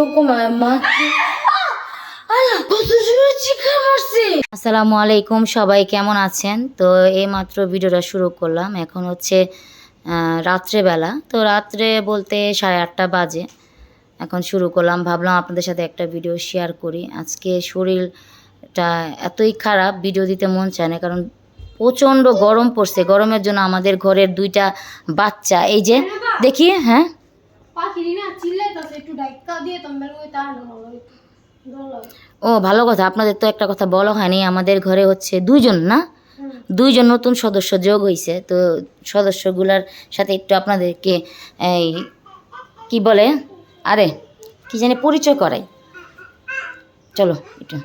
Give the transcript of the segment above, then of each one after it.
এরকম মা আল্লাহ কত জোরে চিৎকার মারছে আসসালামু আলাইকুম সবাই কেমন আছেন? তো এই মাত্র ভিডিওটা শুরু করলাম। এখন হচ্ছে রাত্রেবেলা। তো রাত্রে বলতে সাড়ে আটটা বাজে। এখন শুরু করলাম। ভাবলাম আপনাদের সাথে একটা ভিডিও শেয়ার করি। আজকে শরীরটা এতই খারাপ, ভিডিও দিতে মন চায় না, কারণ প্রচণ্ড গরম পড়ছে। গরমের জন্য আমাদের ঘরের দুইটা বাচ্চা। এই যে, দেখি হ্যাঁ? পাখিরি না চিল্লাইতাছে একটু ডাইকা দিয়ে তোমরা ওই তার ভালো লাগে ভালো লাগে ও ভালো কথা আপনাদের তো একটা কথা বলা হয়নি আমাদের ঘরে হচ্ছে দুইজন না? দুইজন নতুন সদস্য যোগ হয়েছে তো সদস্যগুলার সাথে একটু আপনাদেরকে এই কি বলে? আরে কি জানি পরিচয় করাই। চলো একটু।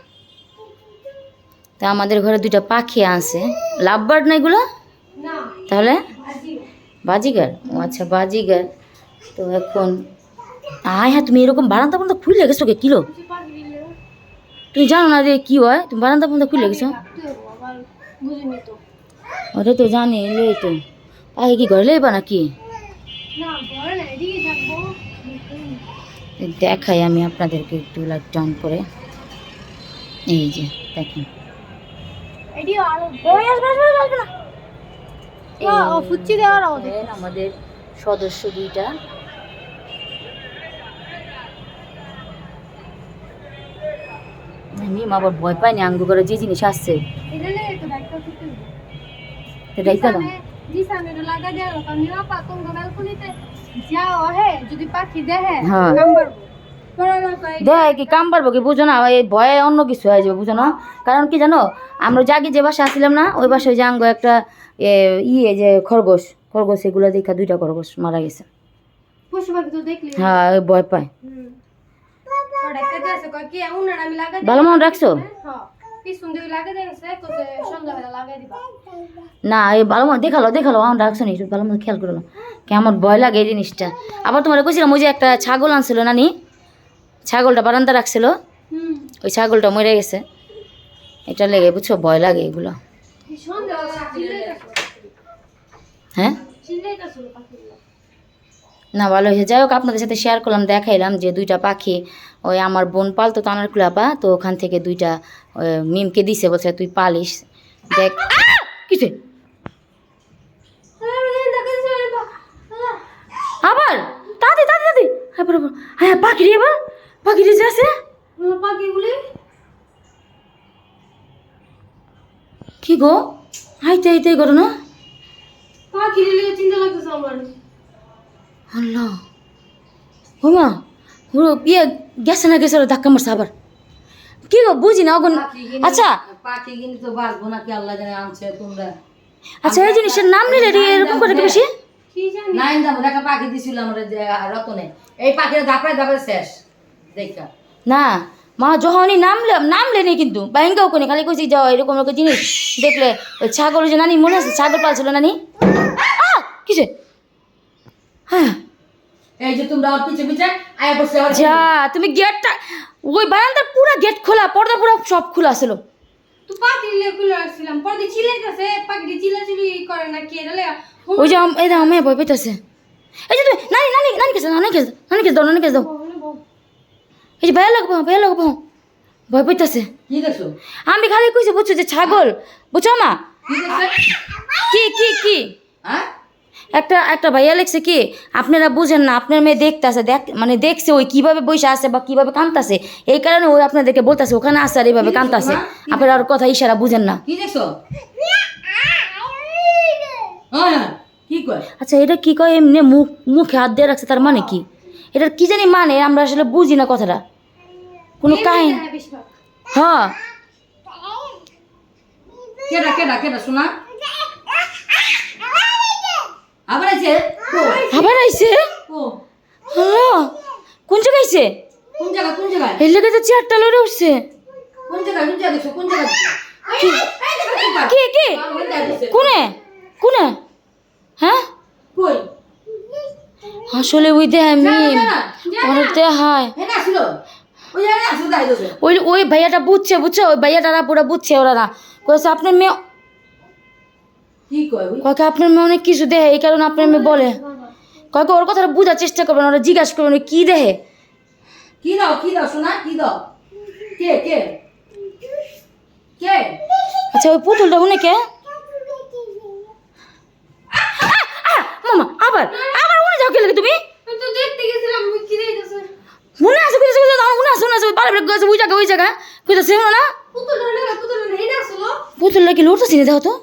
তা আমাদের ঘরে দুইটা পাখি আছে। লাভবার্ড না এগুলো? তাহলে? বাজিগার? ও আচ্ছা বাজিগার। তো এখন আয় হ্যাঁ তুমি এরকম বারান্দা বারান্দা খুলে গেছো কে? কিলো তুমি জানো না যে কি হয়? তুমি বারান্দা বারান্দা খুলে গেছো বুঝিনি তো জানি লই তো। পাখি কি ঘরে লইবা নাকি? দেখাই আমি আপনাদেরকে একটু লাইট অন করে। এই যে দেখেন। আমাদের সদস্য ওই আসবে আসবে আসবে না ও ফুচ্ছি দেওয়ার আমাদের দেখেন আমাদের সদস্য দুইটা মিম আবার ভয় পায়নি আঙ্গু করে যে জিনিস আসছে। হ্যাঁ। দেখ কি কাম পারব কি বুঝো না এই ভয়ে অন্য কিছু হয়ে যাবে বুঝো না। কারণ কি জানো আমরা জাগি যে বাসায় আসছিলাম না ওই বাসায় জাঙ্গ একটা ইয়ে যে খরগোশ খরগোশ এগুলো দেখা দুইটা খরগোশ মারা গেছে। হ্যাঁ ওই ভয় পায়। ভালো মনে রাখছো না এই ভালো মতো দেখাল দেখাল আমার রাখছো নি ভালো মতো খেয়াল করল কে আমার ভয় লাগে এই জিনিসটা আবার তোমার কইছিলাম ওই যে একটা ছাগল আনছিল নানি ছাগলটা বারান্দা রাখছিল ওই ছাগলটা মরে গেছে। এটা লেগে বুঝছ ভয় লাগে এগুলো। হ্যাঁ? না, ভালো হয়েছে। যাই হোক, আপনাদের সাথে শেয়ার করলাম, দেখাইলাম যে দুইটা পাখি, ওই আমার বোন পালতো তানার কুলাপা তো ওখান থেকে দুইটা মিমকে দিছে, বলছে, তুই পালিস। দেখ। কিছু আবার? তাতে তাতে তাতে হ্যাঁ হ্যাঁ এবার। পাখি রে যে আছে। পাখিগুলি কি গো? হাইতে হাইতে করো না চিন্তা লাগতেছে আমার। আল্লাহ। হুমা হুড়ো ইয়ে গেছে না গেছে ধাক্কা মারছে আবার। কি গো বুঝি না অগুন আচ্ছা। পাখি কিন্তু তো বাঁচবো নাকি আল্লাহ জানে আনছে তোমরা। আচ্ছা এই জিনিসের নাম নিলে রে এরকম করে কি বেশি নাইন দাম দেখা পাখি দিছিল আমরা যে রতনে। এই পাখির ধাপড়ে ধাপড়ে শেষ। দেখা। না মা যখনই নামলে নামলে নেই কিন্তু ব্যাংকেও কোনে খালি কইছি যাও এরকম এরকম জিনিস দেখলে ছাগল যে নানি মনে আছে? ছাগল পালছিল নানি! কিসে? হ্যাঁ। এই যে তোমরা ওর পিছে পিছে আয়া বসে যা তুমি গেটটা ওই বারান্দার পুরো গেট খোলা পর্দা পুরো সব খোলা ছিল। তো পাখির লেগে খুলে রাখছিলাম পরে দিয়ে চিল্লাইতাছে পাখিটি চিল্লাচিল্লি করে না কি লেগা ওই যে এই দাও মেয়ে ভয় পেতেছে এই যে তুমি নানি নানি নানি কেছে নানি কেছে নানি কেছে দাও নানি কেছে দাও। এই যে ভাইয়া লাগবো ভাইয়া লাগবো ভয় পেতেছে কি দেখছ? আমি খালি কইছি বুঝছ যে ছাগল? বুঝছ মা? কি কি কি কি? হ্যাঁ? একটা একটা ভাইয়া লেখছে কি আপনারা বুঝেন না আপনার মেয়ে দেখতেছে দেখ মানে দেখছে ওই কীভাবে বসে আছে বা কীভাবে কাঁদতাছে এই কারণে ওই আপনাদেরকে বলতেছে ওখানে আসে আর এইভাবে কাঁদতাছে আপনারা আর কথা ইশারা বুঝেন না। কি দেখছ? হ্যাঁ কি কয়? আচ্ছা এটা কি কয় এমনি মুখ মুখে হাত দিয়ে রাখছে তার মানে কি? এটার কি জানি মানে আমরা আসলে বুঝি না কথাটা। কোনো কাহিনী? হ্যাঁ। কেডা কেডা কেডা শোনা? ও আবার আইছে? হ্যাঁ। কোন জায়গায় আইছে? কোন জায়গা কোন জায়গায়? এর লেগে তো চেয়ারটা লড়ে উঠছে। কোন জায়গায়? কোন দেখছ? কোন জায়গায় কি? কি কোনে? কোনে? হ্যাঁ? কই? আসলে ওই দেহ মিম ওর দেহায় হ্যাঁ। ওই ওই ভাইয়াটা বুঝছে বুঝছে? ওই ভাইয়াটা পুরো বুঝছে ওরা না। কয়েছে আপনার মেয়ে কি কয় ওই কয়েকে আপনার মেয়ে অনেক কিছু দেহে এই কারণে আপনার মেয়ে বলে। কয়েকে ওর কথাটা বোঝার চেষ্টা করবেন ওরা জিজ্ঞাসা করবেন কি দেহে। কি দাও কি দাও শোনা কি দাও? কে কে? কে? আচ্ছা ওই পুতুলটা উনি কে? মামা আবার আবার উনি যাও কে লাগে তুমি তো দেখতে গেছিলাম কি দেখতেছে? মনে আছে কইছে কইছে দাও উনি আছে উনি আছে পারে গেছে ওই জায়গা ওই জায়গা কইছে সেমন না? পুতুল ধরে না পুতুল ধরে হেডে আসলো। পুতুলটা কি লড়তেছি না দেখো তো।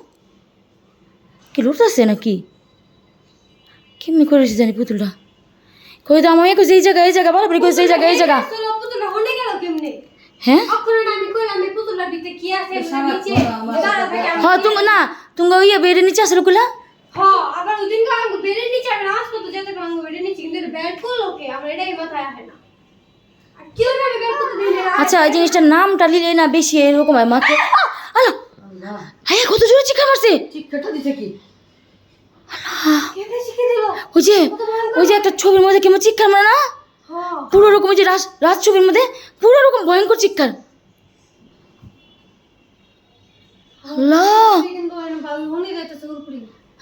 কি লড়তেছে নাকি? কেমনি করেছে জানি পুতুলটা? কই তো আমাকে কইছে এই জায়গা এই জায়গা বারবার কইছে এই জায়গা এই জায়গা। হ্যাঁ? আমি আমি- হ্যাঁ না তুমি ইয়ে বেড়ে নিচে আসলে আমি আমি আচ্ছা এই জিনিসটার নামটা নিলে না বেশি এরকম হয়, মাকে আলো আল্লাহ হ্যাঁ কত জোরে চিৎকার মারছে? চিৎকারটা দিছে কি? ওই যে ওই যে একটা ছবির মধ্যে কেমন চিৎকার মারে না? হ্যাঁ। পুরো রকম যে রাজ রাজ ছবির মধ্যে পুরো রকম ভয়ঙ্কর চিৎকার।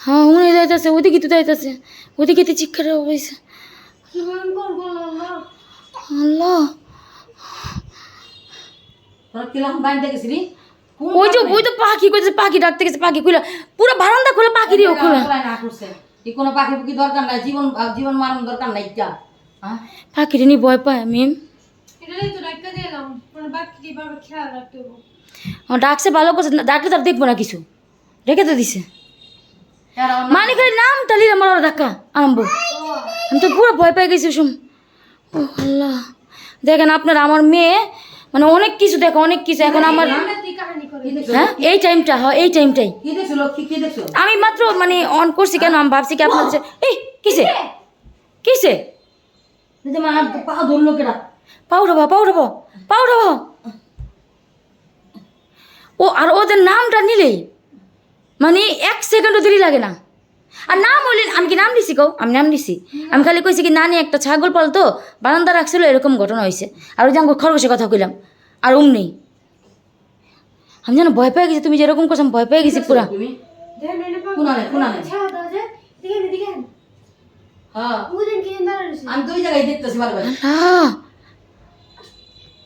হ্যাঁ উনি যাইতেছে ওদিকে তো যাইতেছে। ওদিকে তো চিৎকার হয়েছে আল্লাহ। তোরা কীরকম ওই যে ওই তো পাখি কইছে পাখি ডাকতে গেছে পাখি কইলা পুরো বারান্দা খোলা পাখিরই খোলা। গলায় না করছে কি কোনো পাখি পুকি দরকার নাই জীবন জীবন মারণ দরকার নাই এটা হ্যাঁ? ভয় পায় মিম এটাই তো ডাক্তার দিলাম বাকি বাবা খেয়াল রাখতে হবে। ডাকছে ভালো করছে না, ডাকলে তার দেখব না কিছু। রেখে তো দিছে। মানে খালি নাম টালি আমার ওরা ধাক্কা আরম্ভ। আমি তো পুরো ভয় পেয়ে গেছি শুন ও আল্লাহ। দেখেন আপনার আমার মেয়ে মানে অনেক কিছু দেখো, অনেক কিছু। এখন আমার হ্যাঁ? এই টাইমটা হয় এই টাইমটাই আমি মাত্র মানে অন করছি কেন? আমি ভাবছি কি আপনার এই, কিসে? কিসে? ও, আর ওদের নামটা নিলেই মানে এক সেকেন্ডও দেরি লাগে না। আর নাম বললেন আমি কি নাম দিছি কো আমি নাম দিছি। আমি খালি কইছি কি নানি একটা ছাগল পালতো বারান্দা রাখছিল এরকম ঘটনা হয়েছে আর ওই যে আমি খরগোশের কথা কইলাম আর উম নেই। আমি যেন ভয় পেয়ে গেছি তুমি যেরকম করছ আমি ভয় পেয়ে গেছি পুরা। হ্যাঁ। আমি দুই জায়গায় দেখতেছি